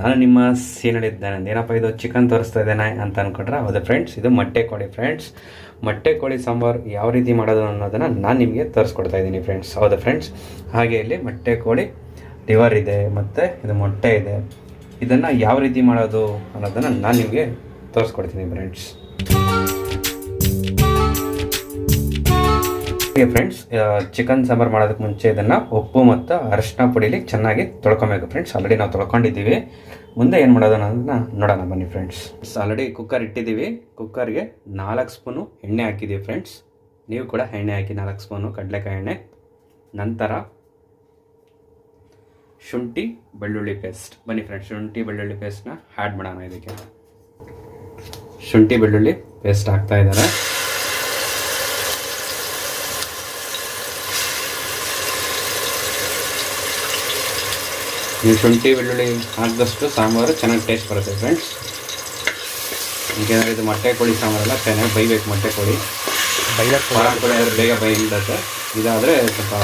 ನಾನು ನಿಮ್ಮ ಸೀನಲ್ಲಿದ್ದೇನೆ. ಏನಪ್ಪ ಇದು ಚಿಕನ್ ತೋರಿಸ್ತಾ ಇದ್ದೇನೆ ಅಂತ ಅಂದ್ಕೊಂಡ್ರೆ ಹೌದು ಫ್ರೆಂಡ್ಸ್ ಇದು ಮೊಟ್ಟೆ ಕೋಳಿ ಫ್ರೆಂಡ್ಸ್ ಮೊಟ್ಟೆ ಕೋಳಿ ಸಾಂಬಾರು ಯಾವ ರೀತಿ ಮಾಡೋದು ಅನ್ನೋದನ್ನು ನಾನು ನಿಮಗೆ ತೋರಿಸ್ಕೊಡ್ತಾ ಇದ್ದೀನಿ ಫ್ರೆಂಡ್ಸ್ ಹೌದು ಫ್ರೆಂಡ್ಸ್ ಹಾಗೆ ಇಲ್ಲಿ ಮೊಟ್ಟೆ ಕೋಳಿ ಲಿವರ್ ಇದೆ, ಮತ್ತು ಇದು ಮೊಟ್ಟೆ ಇದೆ. ಇದನ್ನು ಯಾವ ರೀತಿ ಮಾಡೋದು ಅನ್ನೋದನ್ನು ನಾನು ನಿಮಗೆ ತೋರಿಸ್ಕೊಡ್ತೀನಿ ಫ್ರೆಂಡ್ಸ್ ಫ್ರೆಂಡ್ಸ್ ಚಿಕನ್ ಸಾಂಬಾರು ಮಾಡೋದಕ್ಕೆ ಮುಂಚೆ ಇದನ್ನು ಉಪ್ಪು ಮತ್ತು ಅರಿಶಿನ ಪುಡಿಲಿ ಚೆನ್ನಾಗಿ ತೊಳ್ಕೊಬೇಕು ಫ್ರೆಂಡ್ಸ್. ಆಲ್ರೆಡಿ ನಾವು ತೊಳ್ಕೊಂಡಿದ್ದೀವಿ. ಮುಂದೆ ಏನು ಮಾಡೋದು ಅನ್ನೋದನ್ನ ನೋಡೋಣ ಬನ್ನಿ ಫ್ರೆಂಡ್ಸ್. ಆಲ್ರೆಡಿ ಕುಕ್ಕರ್ ಇಟ್ಟಿದ್ದೀವಿ. ಕುಕ್ಕರ್ಗೆ ನಾಲ್ಕು ಸ್ಪೂನು ಎಣ್ಣೆ ಹಾಕಿದ್ದೀವಿ ಫ್ರೆಂಡ್ಸ್. ನೀವು ಕೂಡ ಎಣ್ಣೆ ಹಾಕಿ ನಾಲ್ಕು ಸ್ಪೂನು ಕಡಲೆಕಾಯಿ ಎಣ್ಣೆ. ನಂತರ ಶುಂಠಿ ಬೆಳ್ಳುಳ್ಳಿ ಪೇಸ್ಟ್ ಬನ್ನಿ ಫ್ರೆಂಡ್ಸ್ ಶುಂಠಿ ಬೆಳ್ಳುಳ್ಳಿ ಪೇಸ್ಟ್ನ ಆ್ಯಡ್ ಮಾಡೋಣ ಇದಕ್ಕೆ. ಶುಂಠಿ ಬೆಳ್ಳುಳ್ಳಿ ಪೇಸ್ಟ್ ಹಾಕ್ತಾ ಇದ್ದಾರೆ ನೀವು ಶುಂಠಿ ಬೆಳ್ಳುಳ್ಳಿ ಹಾಕಿದಷ್ಟು ಸಾಂಬಾರು ಚೆನ್ನಾಗಿ ಟೇಸ್ಟ್ ಬರುತ್ತೆ ಫ್ರೆಂಡ್ಸ್ ಏಕೆಂದರೆ ಇದು ಮೊಟ್ಟೆ ಕೋಳಿ ಸಾಂಬಾರಲ್ಲ ಚೆನ್ನಾಗಿ ಬೈಬೇಕು ಮೊಟ್ಟೆ ಕೋಳಿ. ಬೈಲಕ್ಕೆ ಕೋಳಿ ಆದರೆ ಬೇಗ ಬೈಬಿಡುತ್ತೆ ಇದಾದರೆ ಸ್ವಲ್ಪ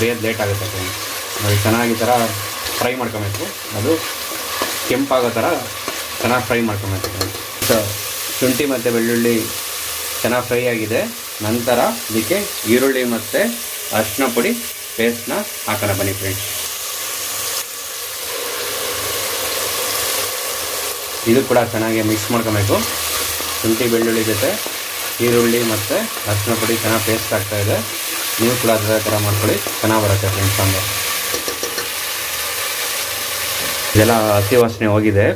ಬೇಯೋದು ಲೇಟ್ ಆಗುತ್ತೆ ಫ್ರೆಂಡ್ಸ್ ನೋಡಿ ಚೆನ್ನಾಗಿ ಥರ ಫ್ರೈ ಮಾಡ್ಕೊಬೇಕು. ಅದು ಕೆಂಪಾಗೋ ಥರ ಚೆನ್ನಾಗಿ ಫ್ರೈ ಮಾಡ್ಕೊಬೇಕು ಫ್ರೆಂಡ್ಸ್ ಸೊ ಶುಂಠಿ ಮತ್ತು ಬೆಳ್ಳುಳ್ಳಿ ಚೆನ್ನಾಗಿ ಫ್ರೈ ಆಗಿದೆ. ನಂತರ ಇದಕ್ಕೆ ಈರುಳ್ಳಿ ಮತ್ತು ಅರಿಶಿನ ಪುಡಿ ಪೇಸ್ಟ್ನ ಹಾಕೋಣ ಬನ್ನಿ ಫ್ರೆಂಡ್ಸ್ ಇದು ಕೂಡ ಚೆನ್ನಾಗಿ ಮಿಕ್ಸ್ ಮಾಡ್ಕೊಬೇಕು. ಶುಂಠಿ, ಬೆಳ್ಳುಳ್ಳಿ ಜೊತೆ, ಈರುಳ್ಳಿ ಮತ್ತು ಅರಿಶಿನ ಪುಡಿ ಚೆನ್ನಾಗಿ ಪೇಸ್ಟ್ ಆಗ್ತಾ ಇದೆ. ನೀವು ಕೂಡ ಅದೇ ಥರ ಮಾಡ್ಕೊಳ್ಳಿ. ಚೆನ್ನಾಗಿ ಬರುತ್ತೆ ಫ್ರೆಂಡ್ಸ್ ಅಂದರೆ. ಇದೆಲ್ಲ ಹಸಿ ವಾಸನೆ ಹೋಗಿದೆ.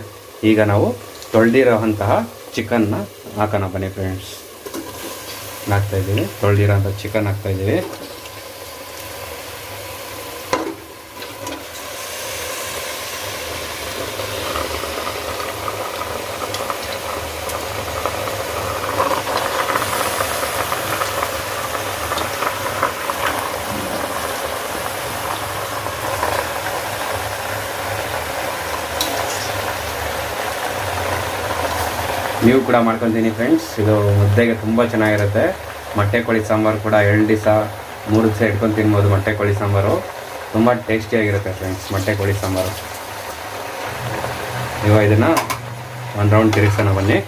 ಈಗ ನಾವು ತೊಳೆದಿರೋ ಅಂತಹ ಚಿಕನ್ನ ಹಾಕೋಣ ಬನ್ನಿ ಫ್ರೆಂಡ್ಸ್ ಹಾಕ್ತಾ ಇದ್ದೀವಿ. ತೊಳೆದಿರೋ ಅಂತ ಚಿಕನ್ ಹಾಕ್ತಾ ನೀವು ಕೂಡ ಮಾಡ್ಕೊತೀನಿ ಫ್ರೆಂಡ್ಸ್ ಇದು ಮುದ್ದೆಗೆ ತುಂಬ ಚೆನ್ನಾಗಿರುತ್ತೆ. ಮೊಟ್ಟೆ ಕೋಳಿ ಸಾಂಬಾರು ಕೂಡ ಎರಡು ದಿವಸ, ಮೂರು ದಿವಸ ಇಟ್ಕೊಂಡು ತಿನ್ಬೋದು ಮೊಟ್ಟೆ ಕೋಳಿ ಸಾಂಬಾರು. ತುಂಬ ಟೇಸ್ಟಿಯಾಗಿರುತ್ತೆ ಫ್ರೆಂಡ್ಸ್ ಮೊಟ್ಟೆ ಕೋಳಿ ಸಾಂಬಾರು. ಇವಾಗ ಇದನ್ನು ಒಂದು ರೌಂಡ್ ತಿರುಗಿಸೋಣ ಬನ್ನಿ.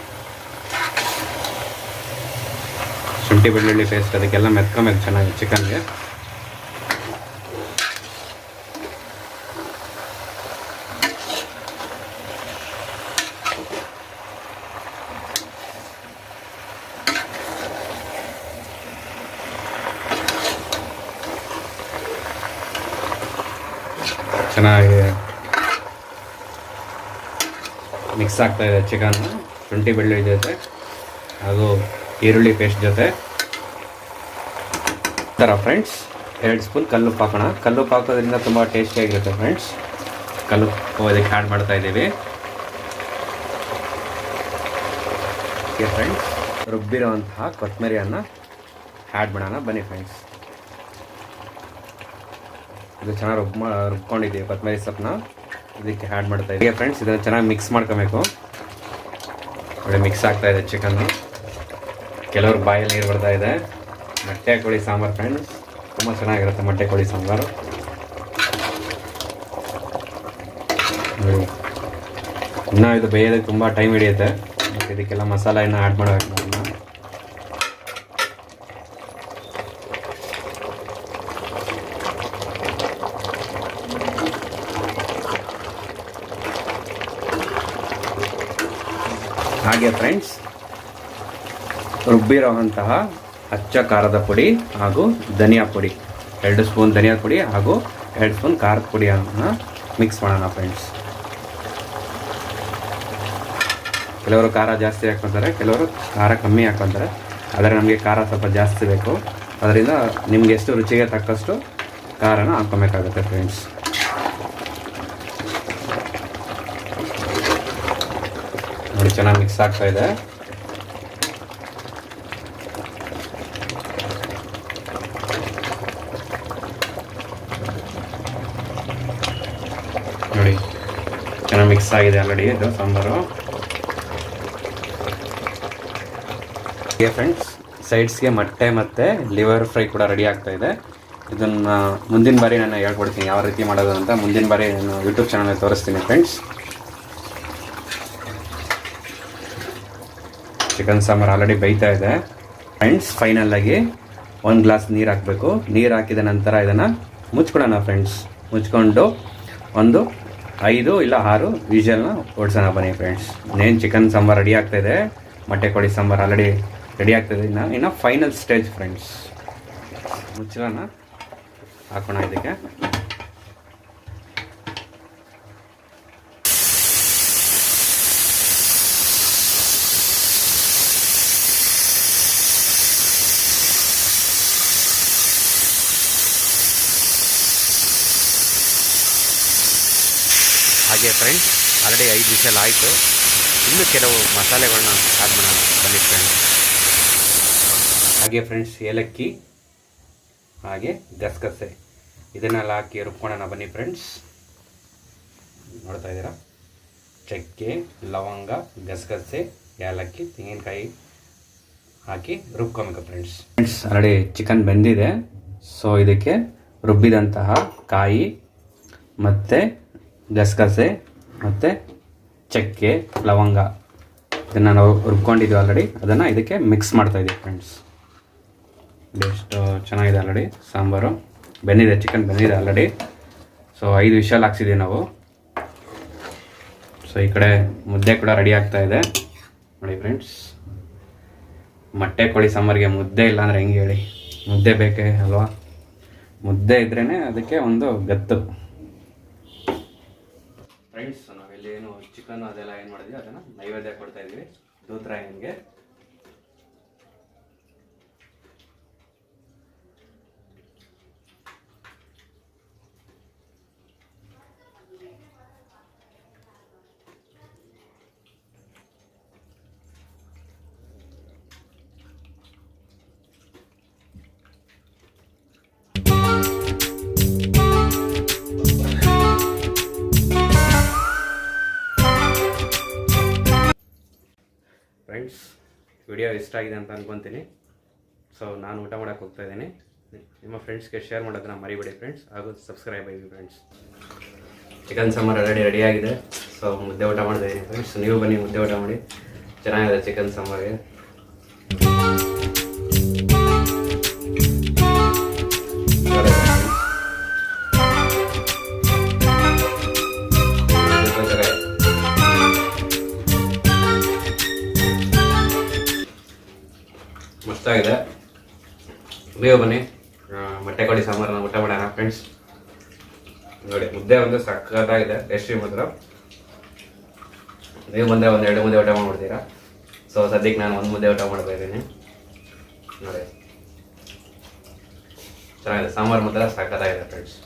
ಶುಂಠಿ ಬೆಳ್ಳುಳ್ಳಿ ಪೇಸ್ಟ್ ಅದಕ್ಕೆಲ್ಲ ಮೆತ್ಕೊಂಬೇಕು ಚೆನ್ನಾಗಿ ಚಿಕನ್ಗೆ. ಚೆನ್ನಾಗಿ ಮಿಕ್ಸ್ ಆಗ್ತಾ ಇದೆ ಚಿಕನ್ ಶುಂಠಿ ಬೆಳ್ಳುಳ್ಳಿ ಜೊತೆ. ಹಾಗೂ ಈರುಳ್ಳಿ ಪೇಸ್ಟ್ ಜೊತೆ. ಥರ ಫ್ರೆಂಡ್ಸ್ ಎರಡು ಸ್ಪೂನ್ ಕಲ್ಲುಪ್ಪು ಹಾಕೋಣ. ಕಲ್ಲುಪ್ಪು ಹಾಕೋದ್ರಿಂದ ತುಂಬ ಟೇಸ್ಟಿಯಾಗಿರುತ್ತೆ ಫ್ರೆಂಡ್ಸ್ ಕಲ್ಲು ಇದಕ್ಕೆ ಆ್ಯಡ್ ಮಾಡ್ತಾ ಇದ್ದೀವಿ. ಓಕೆ ಫ್ರೆಂಡ್ಸ್ ರುಬ್ಬಿರೋಂತಹ ಕೊತ್ತಂಬರಿಯನ್ನು ಆ್ಯಡ್ ಮಾಡೋಣ. ಬನ್ನಿ ಫ್ರೆಂಡ್ಸ್ ಇದು ಚೆನ್ನಾಗಿ ರುಬ್ ರುಬ್ಕೊಂಡಿದ್ದೀವಿ ಕೊತ್ತಂಬರಿ ಸೊಪ್ಪನ್ನ. ಇದಕ್ಕೆ ಆ್ಯಡ್ ಮಾಡ್ತಾ ಇದ್ದೀವಿ ಫ್ರೆಂಡ್ಸ್ ಇದನ್ನು ಚೆನ್ನಾಗಿ ಮಿಕ್ಸ್ ಮಾಡ್ಕೋಬೇಕು. ಒಳ್ಳೆ ಮಿಕ್ಸ್ ಆಗ್ತಾ ಇದೆ ಚಿಕನ್ನು ಕೆಲವರು ಬಾಯಲ್ಲಿ ನೀರು ಬರ್ತಾ ಇದೆ. ಮೊಟ್ಟೆ, ಕೋಳಿ, ಸಾಂಬಾರು ಫ್ರೆಂಡ್ಸ್ ತುಂಬ ಚೆನ್ನಾಗಿರುತ್ತೆ ಮೊಟ್ಟೆ, ಕೋಳಿ, ಸಾಂಬಾರು. ಇನ್ನೂ ಇದು ಬೇಯೋದಕ್ಕೆ ತುಂಬ ಟೈಮ್ ಹಿಡಿಯುತ್ತೆ. ಮತ್ತು ಇದಕ್ಕೆಲ್ಲ ಮಸಾಲ ಇನ್ನೂ ಆ್ಯಡ್ ಮಾಡಬೇಕು ನಾವು ಹಾಗೆ ಫ್ರೆಂಡ್ಸ್ ರುಬ್ಬಿರುವಂತಹ ಅಚ್ಚ ಖಾರದ ಪುಡಿ ಹಾಗೂ ಧನಿಯಾ ಪುಡಿ, ಎರಡು ಸ್ಪೂನ್ ಧನಿಯಾ ಪುಡಿ ಹಾಗೂ ಎರಡು ಸ್ಪೂನ್ ಖಾರದ ಪುಡಿಯನ್ನು ಮಿಕ್ಸ್ ಮಾಡೋಣ ಫ್ರೆಂಡ್ಸ್ ಕೆಲವರು ಖಾರ ಜಾಸ್ತಿ ಹಾಕ್ಕೊತಾರೆ, ಕೆಲವರು ಖಾರ ಕಮ್ಮಿ ಹಾಕ್ಕೊತಾರೆ, ಆದರೆ ನಮಗೆ ಖಾರ ಸ್ವಲ್ಪ ಜಾಸ್ತಿ ಬೇಕು. ಅದರಿಂದ ನಿಮ್ಗೆ ಎಷ್ಟು ರುಚಿಗೆ ತಕ್ಕಷ್ಟು ಖಾರನ ಹಾಕ್ಕೊಬೇಕಾಗುತ್ತೆ ಫ್ರೆಂಡ್ಸ್ ಚೆನ್ನಾಗಿ ಮಿಕ್ಸ್ ಆಗ್ತಾ ಇದೆ. ನೋಡಿ, ಚೆನ್ನಾಗಿ ಮಿಕ್ಸ್ ಆಗಿದೆ ಆಲ್ರೆಡಿ ಇದು ಸಾಂಬಾರು. ಫ್ರೆಂಡ್ಸ್ ಸೈಡ್ಸ್ಗೆ ಮೊಟ್ಟೆ ಮತ್ತು ಲಿವರ್ ಫ್ರೈ ಕೂಡ ರೆಡಿ ಆಗ್ತಾ ಇದೆ. ಇದನ್ನು ಮುಂದಿನ ಬಾರಿ ನಾನು ಹೇಳ್ಕೊಡ್ತೀನಿ ಯಾವ ರೀತಿ ಮಾಡೋದು ಅಂತ. ಮುಂದಿನ ಬಾರಿ ನಾನು ಯೂಟ್ಯೂಬ್ ಚಾನಲ್ ತೋರಿಸ್ತೀನಿ ಫ್ರೆಂಡ್ಸ್ ಚಿಕನ್ ಸಾಂಬಾರು ಆಲ್ರೆಡಿ ಬೇಯ್ತಾ ಇದೆ. ಫ್ರೆಂಡ್ಸ್ ಫೈನಲ್ಲಾಗಿ ಒಂದು ಗ್ಲಾಸ್ ನೀರು ಹಾಕಬೇಕು. ನೀರು ಹಾಕಿದ ನಂತರ ಇದನ್ನು ಮುಚ್ಕೊಳ್ಳೋಣ ಫ್ರೆಂಡ್ಸ್ ಮುಚ್ಕೊಂಡು ಒಂದು ಐದು ಇಲ್ಲ ಆರು ವಿಷಲ್ನ ಓಡಿಸೋಣ ಬನ್ನಿ ಫ್ರೆಂಡ್ಸ್ ಇನ್ನೇನು ಚಿಕನ್ ಸಾಂಬಾರು ರೆಡಿ ಆಗ್ತಾಯಿದೆ ಮೊಟ್ಟೆ ಕೋಳಿ ಸಾಂಬಾರು ಆಲ್ರೆಡಿ ರೆಡಿ ಆಗ್ತಾಯಿದೆ ಇನ್ನು ಇನ್ನು ಫೈನಲ್ ಸ್ಟೇಜ್ ಫ್ರೆಂಡ್ಸ್ ಮುಚ್ಚಳನ ಹಾಕೋಣ ಇದಕ್ಕೆ. ಹಾಗೆ ಫ್ರೆಂಡ್ಸ್ ಆಲ್ರೆಡಿ ಐದು ವಿಷಲ್ ಆಯಿತು. ಇನ್ನು ಕೆಲವು ಮಸಾಲೆಗಳನ್ನ ಹಾಕ್ಬಿಡೋಣ ಬನ್ನಿ ಫ್ರೆಂಡ್ಸ್ ಹಾಗೆ ಫ್ರೆಂಡ್ಸ್ ಏಲಕ್ಕಿ ಹಾಗೆ ಗಸಗಸೆ. ಇದನ್ನೆಲ್ಲ ಹಾಕಿ ರುಬ್ಕೊಳ್ಳೋಣ. ಬನ್ನಿ ಫ್ರೆಂಡ್ಸ್ ನೋಡ್ತಾ ಇದ್ದೀರಾ? ಚಕ್ಕೆ ಲವಂಗ ಗಸಗಸೆ ಏಲಕ್ಕಿ ತೆಂಗಿನಕಾಯಿ ಹಾಕಿ ರುಬ್ಕೊಬೇಕು ಫ್ರೆಂಡ್ಸ್ ಫ್ರೆಂಡ್ಸ್ ಆಲ್ರೆಡಿ ಚಿಕನ್ ಬೆಂದಿದೆ. ಸೊ ಇದಕ್ಕೆ ರುಬ್ಬಿದಂತಹ ಕಾಯಿ ಮತ್ತು ಗಸಗಸೆ ಮತ್ತು ಚಕ್ಕೆ, ಲವಂಗ. ಇದನ್ನು ನಾವು ರುಬ್ಕೊಂಡಿದ್ವಿ ಆಲ್ರೆಡಿ ಅದನ್ನು ಇದಕ್ಕೆ ಮಿಕ್ಸ್ ಮಾಡ್ತಾ ಇದ್ದೀವಿ ಫ್ರೆಂಡ್ಸ್ ಎಷ್ಟು ಚೆನ್ನಾಗಿದೆ ಆಲ್ರೆಡಿ ಸಾಂಬಾರು. ಬೆಂದಿದೆ ಚಿಕನ್ ಬೆಂದಿದೆ ಆಲ್ರೆಡಿ ಸೊ ಐದು ವಿಷಲ್ ಹಾಕ್ಸಿದ್ದೀವಿ ನಾವು. ಸೊ ಈ ಕಡೆ ಮುದ್ದೆ ಕೂಡ ರೆಡಿ ಆಗ್ತಾ ಇದೆ. ನೋಡಿ ಫ್ರೆಂಡ್ಸ್ ಮೊಟ್ಟೆ ಕೋಳಿ ಸಾಂಬಾರಿಗೆ ಮುದ್ದೆ ಇಲ್ಲ ಅಂದರೆ ಹೆಂಗೆ ಹೇಳಿ? ಮುದ್ದೆ ಬೇಕೇ ಅಲ್ವಾ? ಮುದ್ದೆ ಇದ್ರೇ ಅದಕ್ಕೆ ಒಂದು ಗತ್ತು. ಫ್ರೆಂಡ್ಸ್ ನಾವಿಲ್ಲಿ ಏನು ಚಿಕನ್ ಅದೆಲ್ಲ ಏನು ಮಾಡಿದ್ವಿ ಅದನ್ನು ನೈವೇದ್ಯ ಕೊಡ್ತಾ ಇದ್ವಿ ದೂತ್ರಾಯನ್ಗೆ. ವಿಡಿಯೋ ಇಷ್ಟ ಆಗಿದೆ ಅಂತ ಅನ್ಕೊತೀನಿ. ಸೊ ನಾನು ಊಟ ಮಾಡೋಕ್ಕೆ ಹೋಗ್ತಾ ಇದ್ದೀನಿ. ನಿಮ್ಮ ಫ್ರೆಂಡ್ಸ್ಗೆ ಶೇರ್ ಮಾಡೋದನ್ನ ಮರಿಬೇಡಿ ಫ್ರೆಂಡ್ಸ್ ಹಾಗೂ ಸಬ್ಸ್ಕ್ರೈಬ್ ಆಗಿ ಫ್ರೆಂಡ್ಸ್ ಚಿಕನ್ ಸಾಂಬಾರು ರೆಡಿ ರೆಡಿಯಾಗಿದೆ ಸೊ ಮುದ್ದೆ ಊಟ ಇದ್ದೀನಿ ಫ್ರೆಂಡ್ಸ್ ನೀವು ಬನ್ನಿ, ಮುದ್ದೆ ಊಟ ಮಾಡಿ. ಚೆನ್ನಾಗಿದೆ ಚಿಕನ್ ಸಾಂಬಾರಿಗೆ. ಮಸ್ತಾಗಿದೆ ನೀವು ಬನ್ನಿ. ಮೊಟ್ಟೆ ಮೊಟ್ಟೆ ಕೋಳಿ ಸಾಂಬಾರನ್ನ, ಊಟ ಮಾಡೋಣ ಫ್ರೆಂಡ್ಸ್ ನೋಡಿ, ಮುದ್ದೆ ಒಂದು ಸಕ್ಕತ್ತಾಗಿದೆ. ಟೇಸ್ಟಿ ಮಾತ್ರ. ನೀವು ಬಂದೆ ಒಂದು ಎರಡು ಮುದ್ದೆ ಊಟ ಮಾಡ್ಬಿಡ್ತೀರಾ? ಸೊ ಸದ್ಯಕ್ಕೆ ನಾನು ಒಂದು ಮುದ್ದೆ ಊಟ ಮಾಡ್ತಾ ಇದ್ದೀನಿ. ನೋಡಿ. ಚೆನ್ನಾಗಿದೆ. ಸಾಂಬಾರು ಮಾತ್ರ ಸಕ್ಕತ್ತಾಗಿದೆ ಫ್ರೆಂಡ್ಸ್